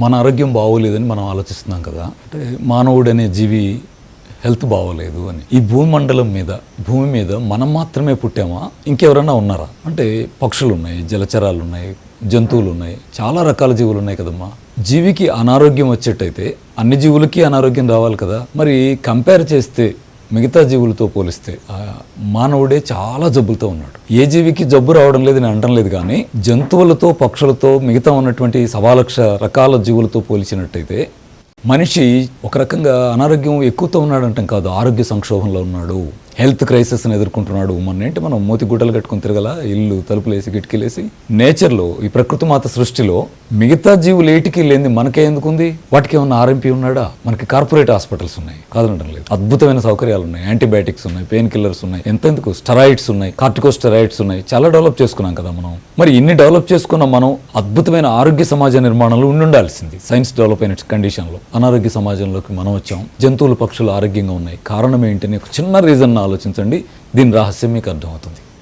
మన ఆరోగ్యం బాగోలేదని మనం ఆలోచిస్తున్నాం కదా. అంటే మానవుడు అనే జీవి హెల్త్ బాగోలేదు అని. ఈ భూమండలం మీద భూమి మీద మనం మాత్రమే పుట్టామా? ఇంకెవరైనా ఉన్నారా? అంటే పక్షులు ఉన్నాయి జలచరాలు ఉన్నాయి జంతువులు ఉన్నాయి చాలా రకాల జీవులు ఉన్నాయి కదమ్మా. జీవికి అనారోగ్యం వచ్చేట్టయితే అన్ని జీవులకి అనారోగ్యం రావాలి కదా. మరి కంపేర్ చేస్తే మిగతా జీవులతో పోలిస్తే మానవుడే చాలా జబ్బులతో ఉన్నాడు. ఏ జీవికి జబ్బు రావడం లేదు నేను అనడం లేదు కానీ జంతువులతో పక్షులతో మిగతా ఉన్నటువంటి సవాలక్ష రకాల జీవులతో పోల్చినట్టయితే మనిషి ఒక రకంగా అనారోగ్యం ఎక్కువతో ఉన్నాడంటాం కాదు ఆరోగ్య సంక్షోభంలో ఉన్నాడు. హెల్త్ క్రైసిస్ని ఎదుర్కొంటున్నాడు మొన్న ఏంటి మనం మూతి గుడ్డలు కట్టుకుని తిరగల ఇల్లు తలుపులేసి కిటికీలేసి? నేచర్లో ఈ ప్రకృతి మాత సృష్టిలో మిగతా జీవులు ఏటికి లేని మనకే ఎందుకుంది? వాటికి ఏమన్నా ఆర్ఎంపీ ఉన్నాడా? మనకి కార్పొరేట్ హాస్పిటల్స్ ఉన్నాయి. కాదనడం లేదు. అద్భుతమైన సౌకర్యాలు ఉన్నాయి. యాంటీబయాటిక్స్ ఉన్నాయి పెయిన్ కిల్లర్స్ ఉన్నాయి ఎంతెందుకు? స్టెరాయిడ్స్ ఉన్నాయి కార్టికో స్టెరాయిడ్స్ ఉన్నాయి. చాలా డెవలప్ చేసుకున్నాం కదా మనం. మరి ఇన్ని డెవలప్ చేసుకున్న మనం అద్భుతమైన ఆరోగ్య సమాజ నిర్మాణంలో ఉండి ఉండాల్సింది సైన్స్ డెవలప్ అయిన కండిషన్లో అనారోగ్య సమాజంలోకి మనం వచ్చాం. జంతువులు పక్షులు ఆరోగ్యంగా ఉన్నాయి. కారణం ఏంటని ఒక చిన్న రీజన్ ఆలోచించండి. దీని రహస్యం మీకు అర్థమవుతుంది.